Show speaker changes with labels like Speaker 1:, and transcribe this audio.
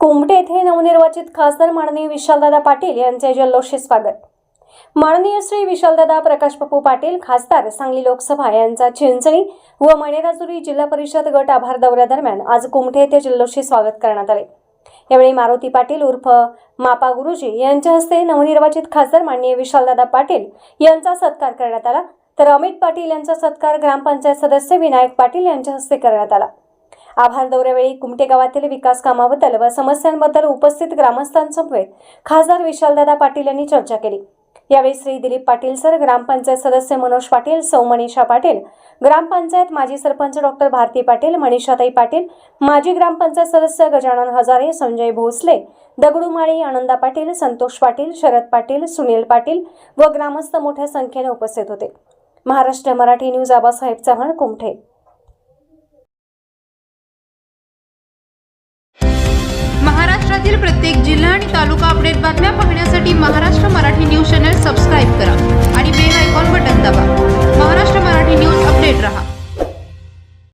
Speaker 1: नवनिर्वाचित खासदार माननीय विशालदादा पाटील यांचे जल्लोषी स्वागत. माननीय श्री विशालदादा प्रकाशबापू पाटील खासदार सांगली लोकसभा यांचा चिंचणी व मणेराजुरी जिल्हा परिषद गट आभार दौऱ्यादरम्यान आज कुमठे येथे जल्लोषी स्वागत करण्यात आले. यावेळी मारुती पाटील उर्फ मापा गुरुजी यांच्या हस्ते नवनिर्वाचित खासदार माननीय विशालदादा पाटील यांचा सत्कार करण्यात आला. तर अमित पाटील यांचा सत्कार ग्रामपंचायत सदस्य विनायक पाटील यांच्या हस्ते करण्यात आला. आभार दौऱ्यावेळी कुमटे गावातील विकास कामाबद्दल व समस्यांबद्दल उपस्थित ग्रामस्थांसमवेत खासदार विशालदादा पाटील यांनी चर्चा केली. यावेळी श्री दिलीप पाटील सर ग्रामपंचायत सदस्य मनोज पाटील सौ मनीषा पाटील ग्रामपंचायत माजी सरपंच डॉक्टर भारती पाटील मनीषाताई पाटील माजी ग्रामपंचायत सदस्य गजानन हजारे संजय भोसले दगडूमाळी आनंदा पाटील संतोष पाटील शरद पाटील सुनील पाटील व ग्रामस्थ मोठ्या संख्येने उपस्थित होते. महाराष्ट्र मराठी न्यूज आबासाहेब चव्हाण कुमठे.
Speaker 2: जिल्हा आणि तालुका अपडेट बातम्या पाहण्यासाठी